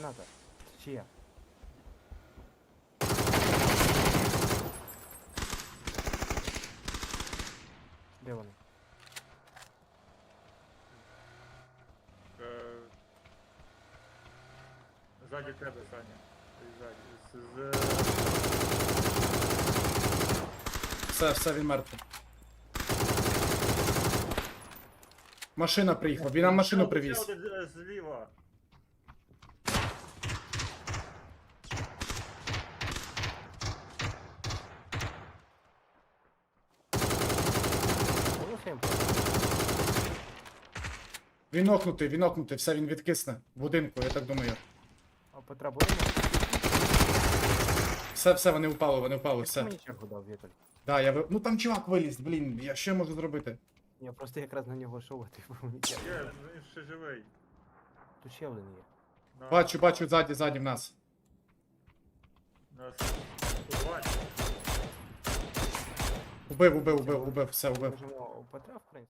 Граната. Чия? Де вони? Е, Ззаді тебе, Саня. Ззаді. З, з... Все, все, він мертвий. Машина приїхала, він нам машину Ще привіз. один, е, Зліва. Він окнутий, він окнутий, все, він відкисне. В будинку, я так думаю. А Петра будемо? Все, все, вони впали, вони впали, все. мені чергу дав, Віталь. Да, я ви- Ну там чувак виліз, блін, я що можу зробити? Я просто якраз на нього йшов, а ти Є, він ще живий. Тут ще один є. На, Бачу, бачу, ззаді, ззаді в нас. Нас... Бачу. Убив, убив, убив, убив, все, убив. Можемо у в принципі.